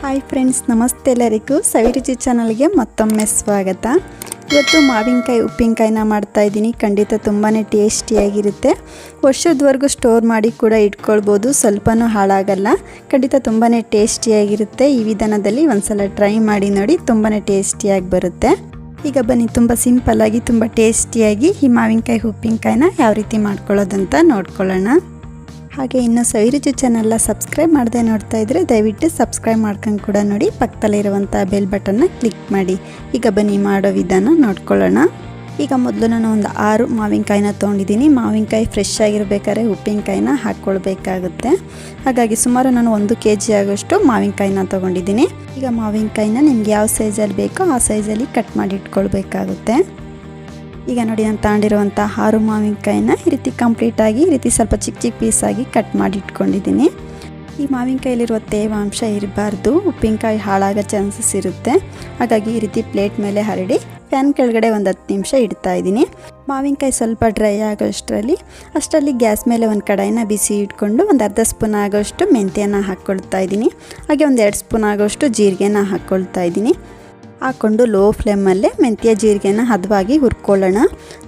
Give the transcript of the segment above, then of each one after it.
Hi friends ನಮಸ್ತೆ ಎಲ್ಲರಿಗೂ. ಸವಿರುಚಿ ಚಾನಲ್ಗೆ ಮತ್ತೊಮ್ಮೆ ಸ್ವಾಗತ. ಇವತ್ತು ಮಾವಿನಕಾಯಿ, ಉಪ್ಪಿನಕಾಯಿನ ಮಾಡ್ತಾ ಇದ್ದೀನಿ. ಖಂಡಿತ ತುಂಬಾ ಟೇಸ್ಟಿಯಾಗಿರುತ್ತೆ. ವರ್ಷದವರೆಗೂ ಸ್ಟೋರ್ ಮಾಡಿ ಕೂಡ ಇಟ್ಕೊಳ್ಬೋದು. ಸ್ವಲ್ಪನೂ ಹಾಳಾಗಲ್ಲ. ಖಂಡಿತ ತುಂಬಾ ಟೇಸ್ಟಿಯಾಗಿರುತ್ತೆ. ಈ ವಿಧಾನದಲ್ಲಿ ಒಂದ್ಸಲ ಟ್ರೈ ಮಾಡಿ ನೋಡಿ ತುಂಬಾ ಟೇಸ್ಟಿಯಾಗಿ ಬರುತ್ತೆ. ಈಗ ಬನ್ನಿ, ತುಂಬ ಸಿಂಪಲ್ಲಾಗಿ ತುಂಬ ಟೇಸ್ಟಿಯಾಗಿ ಈ ಮಾವಿನಕಾಯಿ, ಉಪ್ಪಿನಕಾಯಿನ ಯಾವ ರೀತಿ ಮಾಡ್ಕೊಳ್ಳೋದಂತ ನೋಡ್ಕೊಳ್ಳೋಣ. ಹಾಗೆ ಇನ್ನು ಸವಿರುಚಿ ಚಾನಲ್ನ ಸಬ್ಸ್ಕ್ರೈಬ್ ಮಾಡದೆ ನೋಡ್ತಾ ಇದ್ದರೆ ದಯವಿಟ್ಟು ಸಬ್ಸ್ಕ್ರೈಬ್ ಮಾಡ್ಕೊಂಡು ಕೂಡ ನೋಡಿ. ಪಕ್ಕದಲ್ಲಿರುವಂಥ ಬೆಲ್ ಬಟನ್ನ ಕ್ಲಿಕ್ ಮಾಡಿ. ಈಗ ಬನ್ನಿ ಮಾಡೋ ವಿಧಾನ ನೋಡ್ಕೊಳ್ಳೋಣ. ಈಗ ಮೊದಲು ನಾನು ಒಂದು ಆರು ಮಾವಿನಕಾಯಿನ ತೊಗೊಂಡಿದ್ದೀನಿ. ಮಾವಿನಕಾಯಿ ಫ್ರೆಶ್ ಆಗಿರಬೇಕಾದ್ರೆ ಉಪ್ಪಿನಕಾಯಿನ ಹಾಕ್ಕೊಳ್ಬೇಕಾಗುತ್ತೆ. ಹಾಗಾಗಿ ಸುಮಾರು ನಾನು ಒಂದು ಕೆ ಜಿ ಆಗೋಷ್ಟು ಮಾವಿನಕಾಯಿನ ತೊಗೊಂಡಿದ್ದೀನಿ. ಈಗ ಮಾವಿನಕಾಯಿನ ನಿಮ್ಗೆ ಯಾವ ಸೈಜಲ್ಲಿ ಬೇಕೋ ಆ ಸೈಜಲ್ಲಿ ಕಟ್ ಮಾಡಿ ಇಟ್ಕೊಳ್ಬೇಕಾಗುತ್ತೆ. ಈಗ ನೋಡಿ ನಾನು ತಗೊಂಡಿರುವಂಥ ಆರು ಮಾವಿನಕಾಯಿನ ಈ ರೀತಿ ಕಂಪ್ಲೀಟಾಗಿ ಈ ರೀತಿ ಸ್ವಲ್ಪ ಚಿಕ್ಕ ಚಿಕ್ಕ ಪೀಸಾಗಿ ಕಟ್ ಮಾಡಿ ಇಟ್ಕೊಂಡಿದ್ದೀನಿ ಈ ಮಾವಿನಕಾಯಲ್ಲಿರುವ ತೇವಾಂಶ ಇರಬಾರ್ದು, ಉಪ್ಪಿನಕಾಯಿ ಹಾಳಾಗೋ ಚಾನ್ಸಸ್ ಇರುತ್ತೆ. ಹಾಗಾಗಿ ಈ ರೀತಿ ಪ್ಲೇಟ್ ಮೇಲೆ ಹರಡಿ ಫ್ಯಾನ್ ಕೆಳಗಡೆ ಒಂದು ಹತ್ತು ನಿಮಿಷ ಇಡ್ತಾ ಇದ್ದೀನಿ. ಮಾವಿನಕಾಯಿ ಸ್ವಲ್ಪ ಡ್ರೈ ಆಗೋಷ್ಟರಲ್ಲಿ, ಅಷ್ಟರಲ್ಲಿ ಗ್ಯಾಸ್ ಮೇಲೆ ಒಂದು ಕಡಾಯಿನ ಬಿಸಿ ಇಟ್ಕೊಂಡು ಒಂದು ಅರ್ಧ ಸ್ಪೂನ್ ಆಗೋಷ್ಟು ಮೆಂತ್ಯನ ಹಾಕ್ಕೊಳ್ತಾ ಇದ್ದೀನಿ. ಹಾಗೆ ಒಂದು ಎರಡು ಸ್ಪೂನ್ ಆಗೋಷ್ಟು ಜೀರಿಗೆನ ಹಾಕ್ಕೊಳ್ತಾ ಇದ್ದೀನಿ. ಹಾಕ್ಕೊಂಡು ಲೋ ಫ್ಲೇಮಲ್ಲೇ ಮೆಂತ್ಯ ಜೀರಿಗೆನ ಹದವಾಗಿ ಹುರ್ಕೊಳ್ಳೋಣ.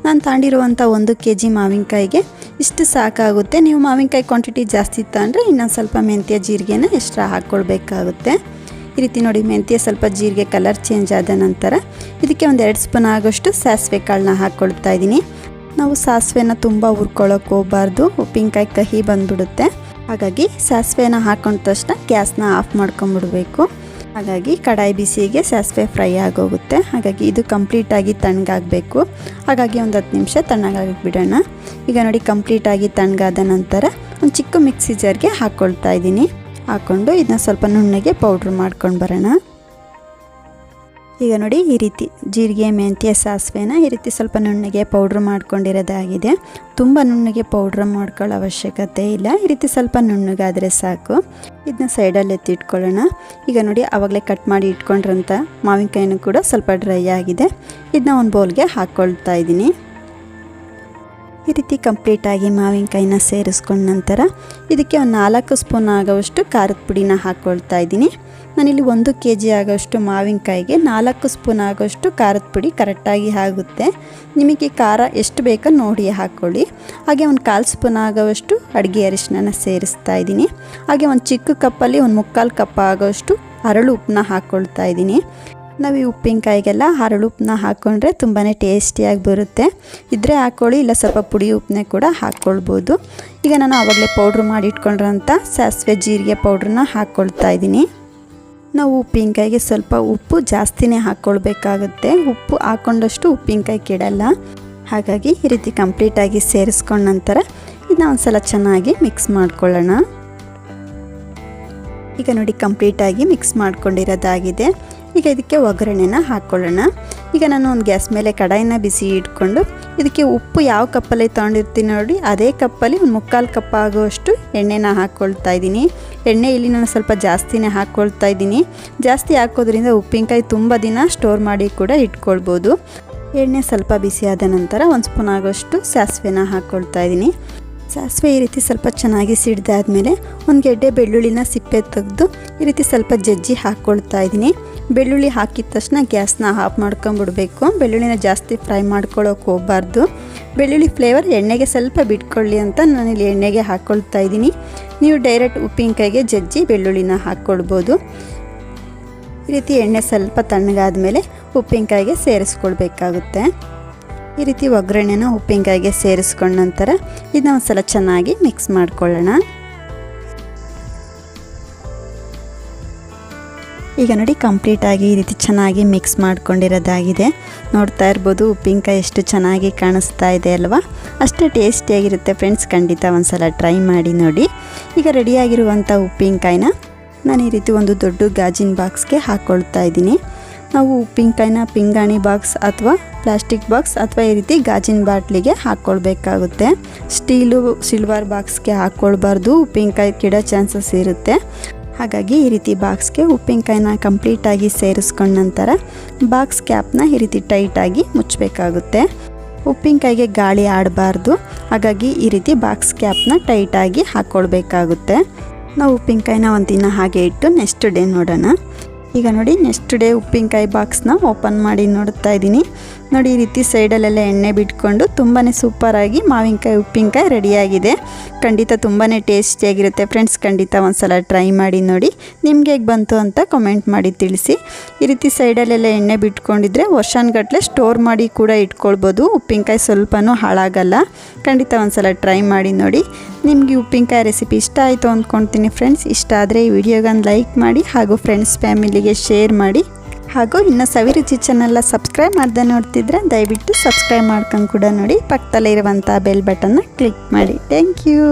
ನಾನು ತಗೊಂಡಿರುವಂಥ ಒಂದು ಕೆ ಜಿ ಮಾವಿನಕಾಯಿಗೆ ಇಷ್ಟು ಸಾಕಾಗುತ್ತೆ. ನೀವು ಮಾವಿನಕಾಯಿ ಕ್ವಾಂಟಿಟಿ ಜಾಸ್ತಿ ತಗೊಂಡ್ರೆ ಇನ್ನೊಂದು ಸ್ವಲ್ಪ ಮೆಂತ್ಯ ಜೀರಿಗೆನ ಎಕ್ಸ್ಟ್ರಾ ಹಾಕ್ಕೊಳ್ಬೇಕಾಗುತ್ತೆ ಈ ರೀತಿ ನೋಡಿ ಮೆಂತ್ಯ ಸ್ವಲ್ಪ ಜೀರಿಗೆ ಕಲರ್ ಚೇಂಜ್ ಆದ ನಂತರ ಇದಕ್ಕೆ ಒಂದು ಎರಡು ಸ್ಪೂನ್ ಆಗೋಷ್ಟು ಸಾಸಿವೆ ಕಾಳನ್ನ ಹಾಕ್ಕೊಳ್ತಾ ಇದ್ದೀನಿ. ನಾವು ಸಾಸಿವೆನ ತುಂಬ ಹುರ್ಕೊಳ್ಳೋಕೆ ಹೋಗಬಾರ್ದು. ಉಪ್ಪಿನಕಾಯಿ ಕಹಿ ಬಂದ್ಬಿಡುತ್ತೆ. ಹಾಗಾಗಿ ಸಾಸಿವೆನ ಹಾಕೊಂಡ ತಕ್ಷಣ ಗ್ಯಾಸ್ನ ಆಫ್ ಮಾಡ್ಕೊಂಬಿಡ್ಬೇಕು ಹಾಗಾಗಿ ಕಡಾಯಿ ಬಿಸಿಗೆ ಸಾಸಿವೆ ಫ್ರೈ ಆಗೋಗುತ್ತೆ. ಹಾಗಾಗಿ ಇದು ಕಂಪ್ಲೀಟಾಗಿ ತಣ್ಣಗಾಗಬೇಕು. ಹಾಗಾಗಿ ಒಂದು ಹತ್ತು ನಿಮಿಷ ತಣ್ಣಗಾಗಿ ಬಿಡೋಣ. ಈಗ ನೋಡಿ ಕಂಪ್ಲೀಟಾಗಿ ತಣ್ಣಗಾದ ನಂತರ ಒಂದು ಚಿಕ್ಕ ಮಿಕ್ಸಿ ಜಾರ್ಗೆ ಹಾಕ್ಕೊಳ್ತಾ ಇದ್ದೀನಿ. ಹಾಕ್ಕೊಂಡು ಇದನ್ನ ಸ್ವಲ್ಪ ನುಣ್ಣಗೆ ಪೌಡ್ರ್ ಮಾಡ್ಕೊಂಡು ಬರೋಣ. ಈಗ ನೋಡಿ ಈ ರೀತಿ ಜೀರಿಗೆ, ಮೆಂತ್ಯ, ಸಾಸಿವೆನ ಈ ರೀತಿ ಸ್ವಲ್ಪ ನುಣ್ಣಗೆ ಪೌಡ್ರ್ ಮಾಡ್ಕೊಂಡಿರೋದಾಗಿದೆ. ತುಂಬ ನುಣ್ಣಗೆ ಪೌಡ್ರ್ ಮಾಡ್ಕೊಳ್ಳೋ ಅವಶ್ಯಕತೆ ಇಲ್ಲ. ಈ ರೀತಿ ಸ್ವಲ್ಪ ನುಣ್ಣಗಾದರೆ ಸಾಕು. ಇದನ್ನ ಸೈಡಲ್ಲಿ ಎತ್ತಿಟ್ಕೊಳ್ಳೋಣ. ಈಗ ನೋಡಿ ಆವಾಗಲೇ ಕಟ್ ಮಾಡಿ ಇಟ್ಕೊಂಡ್ರಂಥ ಮಾವಿನಕಾಯಿನೂ ಕೂಡ ಸ್ವಲ್ಪ ಡ್ರೈ ಆಗಿದೆ. ಇದನ್ನ ಒಂದು ಬೌಲ್ಗೆ ಹಾಕ್ಕೊಳ್ತಾ ಇದ್ದೀನಿ. ಈ ರೀತಿ ಕಂಪ್ಲೀಟಾಗಿ ಮಾವಿನಕಾಯಿನ ಸೇರಿಸ್ಕೊಂಡ ನಂತರ ಇದಕ್ಕೆ ಒಂದು ನಾಲ್ಕು ಸ್ಪೂನ್ ಆಗೋವಷ್ಟು ಖಾರದ ಪುಡಿನ ಹಾಕ್ಕೊಳ್ತಾ ಇದ್ದೀನಿ. ನಾನಿಲ್ಲಿ ಒಂದು ಕೆ ಜಿ ಆಗೋಷ್ಟು ಮಾವಿನಕಾಯಿಗೆ ನಾಲ್ಕು ಸ್ಪೂನ್ ಆಗೋಷ್ಟು ಖಾರದ ಪುಡಿ ಕರೆಕ್ಟಾಗಿ ಆಗುತ್ತೆ. ನಿಮಗೆ ಖಾರ ಎಷ್ಟು ಬೇಕೋ ನೋಡಿ ಹಾಕ್ಕೊಳ್ಳಿ ಹಾಗೆ ಒಂದು ಕಾಲು ಸ್ಪೂನ್ ಆಗೋವಷ್ಟು ಅಡುಗೆ ಅರಿಶಿನ ಸೇರಿಸ್ತಾ ಇದ್ದೀನಿ. ಹಾಗೆ ಒಂದು ಚಿಕ್ಕ ಕಪ್ಪಲ್ಲಿ ಒಂದು ಮುಕ್ಕಾಲು ಕಪ್ ಆಗೋಷ್ಟು ಅರಳು ಉಪ್ಪನ್ನ ಹಾಕ್ಕೊಳ್ತಾ ಇದ್ದೀನಿ. ನಾವು ಈ ಉಪ್ಪಿನಕಾಯಿಗೆಲ್ಲ ಹರಳು ಉಪ್ಪನ್ನ ಹಾಕ್ಕೊಂಡ್ರೆ ತುಂಬಾ ಟೇಸ್ಟಿಯಾಗಿ ಬರುತ್ತೆ. ಇದ್ರೆ ಹಾಕ್ಕೊಳ್ಳಿ ಇಲ್ಲ ಸ್ವಲ್ಪ ಪುಡಿ ಉಪ್ಪನ್ನೇ ಕೂಡ ಹಾಕ್ಕೊಳ್ಬೋದು ಈಗ ನಾನು ಆವಾಗಲೇ ಪೌಡ್ರ್ ಮಾಡಿ ಇಟ್ಕೊಂಡಿರೋಂಥ ಸಾಸಿವೆ ಜೀರಿಗೆ ಪೌಡ್ರನ್ನ ಹಾಕ್ಕೊಳ್ತಾ ಇದ್ದೀನಿ. ನಾವು ಉಪ್ಪಿನಕಾಯಿಗೆ ಸ್ವಲ್ಪ ಉಪ್ಪು ಜಾಸ್ತಿನೇ ಹಾಕ್ಕೊಳ್ಬೇಕಾಗುತ್ತೆ ಉಪ್ಪು ಹಾಕ್ಕೊಂಡಷ್ಟು ಉಪ್ಪಿನಕಾಯಿ ಕೆಡಲ್ಲ. ಹಾಗಾಗಿ ಈ ರೀತಿ ಕಂಪ್ಲೀಟಾಗಿ ಸೇರಿಸ್ಕೊಂಡ ನಂತರ ಇದನ್ನ ಒಂದು ಸಲ ಚೆನ್ನಾಗಿ ಮಿಕ್ಸ್ ಮಾಡ್ಕೊಳ್ಳೋಣ. ಈಗ ನೋಡಿ ಕಂಪ್ಲೀಟಾಗಿ ಮಿಕ್ಸ್ ಮಾಡ್ಕೊಂಡಿರೋದಾಗಿದೆ. ಈಗ ಇದಕ್ಕೆ ಒಗ್ಗರಣೆನ ಹಾಕ್ಕೊಳ್ಳೋಣ ಈಗ ನಾನು ಒಂದು ಗ್ಯಾಸ್ ಮೇಲೆ ಕಡಾಯಿನ ಬಿಸಿ ಇಟ್ಕೊಂಡು ಇದಕ್ಕೆ ಉಪ್ಪು ಯಾವ ಕಪ್ಪಲ್ಲಿ ತೊಗೊಂಡಿರ್ತೀನಿ ನೋಡಿ, ಅದೇ ಕಪ್ಪಲ್ಲಿ ಒಂದು ಮುಕ್ಕಾಲು ಕಪ್ ಆಗುವಷ್ಟು ಎಣ್ಣೆನ ಹಾಕ್ಕೊಳ್ತಾ ಇದ್ದೀನಿ. ಎಣ್ಣೆ ಇಲ್ಲಿ ನಾನು ಸ್ವಲ್ಪ ಜಾಸ್ತಿನೇ ಹಾಕ್ಕೊಳ್ತಾ ಇದ್ದೀನಿ. ಜಾಸ್ತಿ ಹಾಕೋದ್ರಿಂದ ಉಪ್ಪಿನಕಾಯಿ ತುಂಬ ದಿನ ಸ್ಟೋರ್ ಮಾಡಿ ಕೂಡ ಇಟ್ಕೊಳ್ಬೋದು. ಎಣ್ಣೆ ಸ್ವಲ್ಪ ಬಿಸಿಯಾದ ನಂತರ ಒಂದು ಸ್ಪೂನ್ ಆಗೋಷ್ಟು ಸಾಸಿವೆನ ಹಾಕ್ಕೊಳ್ತಾ ಇದ್ದೀನಿ. ಸಾಸಿವೆ ಈ ರೀತಿ ಸ್ವಲ್ಪ ಚೆನ್ನಾಗಿ ಸಿಡ್ದಾದ್ಮೇಲೆ ಒಂದು ಗೆಡ್ಡೆ ಬೆಳ್ಳುಳ್ಳಿನ ಸಿಪ್ಪೆ ತೆಗೆದು ಈ ರೀತಿ ಸ್ವಲ್ಪ ಜಜ್ಜಿ ಹಾಕ್ಕೊಳ್ತಾ ಇದ್ದೀನಿ. ಬೆಳ್ಳುಳ್ಳಿ ಹಾಕಿದ ತಕ್ಷಣ ಗ್ಯಾಸ್ನ ಆಫ್ ಮಾಡ್ಕೊಂಬಿಡ್ಬೇಕು. ಬೆಳ್ಳುಳ್ಳಿನ ಜಾಸ್ತಿ ಫ್ರೈ ಮಾಡ್ಕೊಳ್ಳೋಕೆ ಹೋಗಬಾರ್ದು. ಬೆಳ್ಳುಳ್ಳಿ ಫ್ಲೇವರ್ ಎಣ್ಣೆಗೆ ಸ್ವಲ್ಪ ಬಿಟ್ಕೊಳ್ಳಿ ಅಂತ ನಾನಿಲ್ಲಿ ಎಣ್ಣೆಗೆ ಹಾಕ್ಕೊಳ್ತಾ ಇದ್ದೀನಿ. ನೀವು ಡೈರೆಕ್ಟ್ ಉಪ್ಪಿನಕಾಯಿಗೆ ಜಜ್ಜಿ ಬೆಳ್ಳುಳ್ಳಿನ ಹಾಕ್ಕೊಳ್ಬೋದು ಈ ರೀತಿ ಎಣ್ಣೆ ಸ್ವಲ್ಪ ತಣ್ಣಗಾದ ಮೇಲೆ ಉಪ್ಪಿನಕಾಯಿಗೆ ಸೇರಿಸ್ಕೊಳ್ಬೇಕಾಗುತ್ತೆ. ಈ ರೀತಿ ಒಗ್ಗರಣೆನ ಉಪ್ಪಿನಕಾಯಿಗೆ ಸೇರಿಸ್ಕೊಂಡ ನಂತರ ಇದನ್ನ ಒಂದು ಸಲ ಚೆನ್ನಾಗಿ ಮಿಕ್ಸ್ ಮಾಡ್ಕೊಳ್ಳೋಣ. ಈಗ ನೋಡಿ ಕಂಪ್ಲೀಟಾಗಿ ಈ ರೀತಿ ಚೆನ್ನಾಗಿ ಮಿಕ್ಸ್ ಮಾಡ್ಕೊಂಡಿರೋದಾಗಿದೆ. ನೋಡ್ತಾ ಇರ್ಬೋದು ಉಪ್ಪಿನಕಾಯಿ ಎಷ್ಟು ಚೆನ್ನಾಗಿ ಕಾಣಿಸ್ತಾ ಇದೆ ಅಲ್ವಾ? ಅಷ್ಟು ಟೇಸ್ಟಿಯಾಗಿರುತ್ತೆ ಫ್ರೆಂಡ್ಸ್ ಖಂಡಿತ ಒಂದು ಸಲ ಟ್ರೈ ಮಾಡಿ ನೋಡಿ. ಈಗ ರೆಡಿಯಾಗಿರುವಂಥ ಉಪ್ಪಿನಕಾಯಿನ ನಾನು ಈ ರೀತಿ ಒಂದು ದೊಡ್ಡ ಗಾಜಿನ ಬಾಕ್ಸ್ಗೆ ಹಾಕ್ಕೊಳ್ತಾ ಇದ್ದೀನಿ. ನಾವು ಉಪ್ಪಿನಕಾಯಿನ ಪಿಂಗಾಣಿ ಬಾಕ್ಸ್ ಅಥವಾ ಪ್ಲಾಸ್ಟಿಕ್ ಬಾಕ್ಸ್ ಅಥವಾ ಈ ರೀತಿ ಗಾಜಿನ ಬಾಟ್ಲಿಗೆ ಹಾಕ್ಕೊಳ್ಬೇಕಾಗುತ್ತೆ. ಸ್ಟೀಲು ಸಿಲ್ವರ್ ಬಾಕ್ಸ್ಗೆ ಹಾಕ್ಕೊಳ್ಬಾರ್ದು ಉಪ್ಪಿನಕಾಯಿ ಕಿಡೋ ಚಾನ್ಸಸ್ ಇರುತ್ತೆ. ಹಾಗಾಗಿ ಈ ರೀತಿ ಬಾಕ್ಸ್ಗೆ ಉಪ್ಪಿನಕಾಯಿನ ಕಂಪ್ಲೀಟಾಗಿ ಸೇರಿಸ್ಕೊಂಡ ನಂತರ ಬಾಕ್ಸ್ ಕ್ಯಾಪ್ನ ಈ ರೀತಿ ಟೈಟಾಗಿ ಮುಚ್ಚಬೇಕಾಗುತ್ತೆ. ಉಪ್ಪಿನಕಾಯಿಗೆ ಗಾಳಿ ಆಡಬಾರ್ದು, ಹಾಗಾಗಿ ಈ ರೀತಿ ಬಾಕ್ಸ್ ಕ್ಯಾಪ್ನ ಟೈಟಾಗಿ ಹಾಕ್ಕೊಳ್ಬೇಕಾಗುತ್ತೆ. ನಾವು ಉಪ್ಪಿನಕಾಯಿನ ಒಂದಿನ ಹಾಗೆ ಇಟ್ಟು ನೆಕ್ಸ್ಟ್ ಡೇ ನೋಡೋಣ. ಈಗ ನೋಡಿ ನೆಕ್ಸ್ಟ್ ಡೇ ಉಪ್ಪಿನಕಾಯಿ ಬಾಕ್ಸ್ನ ಓಪನ್ ಮಾಡಿ ನೋಡ್ತಾ ಇದ್ದೀನಿ. ನೋಡಿ ಈ ರೀತಿ ಸೈಡಲ್ಲೆಲ್ಲ ಎಣ್ಣೆ ಬಿಟ್ಕೊಂಡು ತುಂಬಾ ಸೂಪರಾಗಿ ಮಾವಿನಕಾಯಿ, ಉಪ್ಪಿನಕಾಯಿ ರೆಡಿಯಾಗಿದೆ ಖಂಡಿತ ತುಂಬಾ ಟೇಸ್ಟಿಯಾಗಿರುತ್ತೆ ಫ್ರೆಂಡ್ಸ್ ಖಂಡಿತ ಒಂದ್ಸಲ ಟ್ರೈ ಮಾಡಿ ನೋಡಿ. ನಿಮ್ಗೆ ಹೇಗೆ ಬಂತು ಅಂತ ಕಮೆಂಟ್ ಮಾಡಿ ತಿಳಿಸಿ. ಈ ರೀತಿ ಸೈಡಲ್ಲೆಲ್ಲ ಎಣ್ಣೆ ಬಿಟ್ಕೊಂಡಿದ್ರೆ ವರ್ಷಾನ್ಗಟ್ಲೆ ಸ್ಟೋರ್ ಮಾಡಿ ಕೂಡ ಇಟ್ಕೊಳ್ಬೋದು. ಉಪ್ಪಿನಕಾಯಿ ಸ್ವಲ್ಪನೂ ಹಾಳಾಗಲ್ಲ. ಖಂಡಿತ ಒಂದ್ಸಲ ಟ್ರೈ ಮಾಡಿ ನೋಡಿ. ನಿಮಗೆ ಉಪ್ಪಿನಕಾಯಿ ರೆಸಿಪಿ ಇಷ್ಟ ಆಯಿತು ಅಂದ್ಕೊಳ್ತೀನಿ ಫ್ರೆಂಡ್ಸ್ ಇಷ್ಟ ಆದರೆ ಈ ವಿಡಿಯೋಗೊಂದು ಲೈಕ್ ಮಾಡಿ ಹಾಗೂ ಫ್ರೆಂಡ್ಸ್ ಫ್ಯಾಮಿಲಿಗೆ ಶೇರ್ ಮಾಡಿ. ಹಾಗೂ ಇನ್ನು ಸವಿರುಚಿ ಚಾನಲ್ನ ಸಬ್ಸ್ಕ್ರೈಬ್ ಮಾಡ್ದೆ ನೋಡ್ತಿದ್ರೆ ದಯವಿಟ್ಟು ಸಬ್ಸ್ಕ್ರೈಬ್ ಮಾಡ್ಕೊಂಡು ಕೂಡ ನೋಡಿ. ಪಕ್ಕದಲ್ಲಿ ಇರುವಂಥ ಬೆಲ್ ಬಟನ್ನ ಕ್ಲಿಕ್ ಮಾಡಿ. Thank you